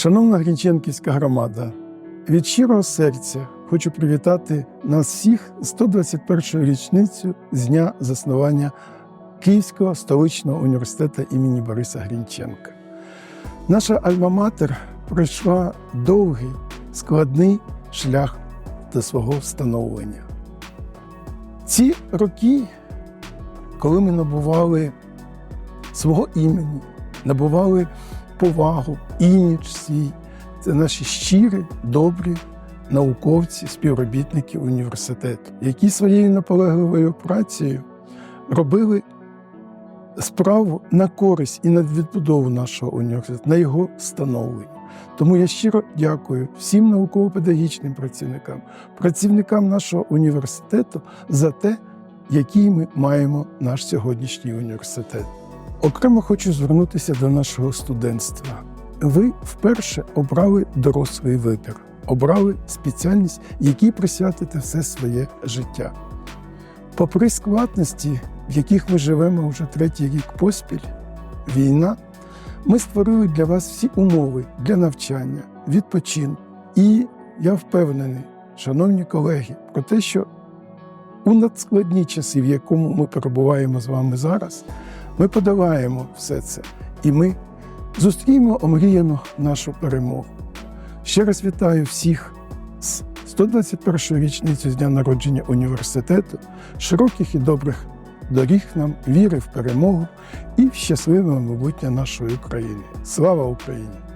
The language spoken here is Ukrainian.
Шановна Грінченківська громада, від щирого серця хочу привітати нас всіх з 121 річницю з дня заснування Київського столичного університету імені Бориса Грінченка. Наша альма-матер пройшла довгий, складний шлях до свого встановлення. Ці роки, коли ми набували свого імені, набували повагу, імідж свій, це наші щирі, добрі науковці, співробітники університету, які своєю наполегливою працею робили справу на користь і на відбудову нашого університету, на його становлення. Тому я щиро дякую всім науково-педагогічним працівникам, працівникам нашого університету за те, який ми маємо наш сьогоднішній університет. Окремо хочу звернутися до нашого студентства. Ви вперше обрали дорослий вибір, обрали спеціальність, якій присвятите все своє життя. Попри складності, в яких ми живемо вже третій рік поспіль, війна, ми створили для вас всі умови для навчання, відпочинку. І я впевнений, шановні колеги, про те, що у надскладні часи, в якому ми перебуваємо з вами зараз, ми подолаємо все це і ми зустрінемо омріяну нашу перемогу. Ще раз вітаю всіх з 121 річницю з дня народження університету, широких і добрих доріг нам, віри в перемогу і в щасливе майбутнє нашої України. Слава Україні!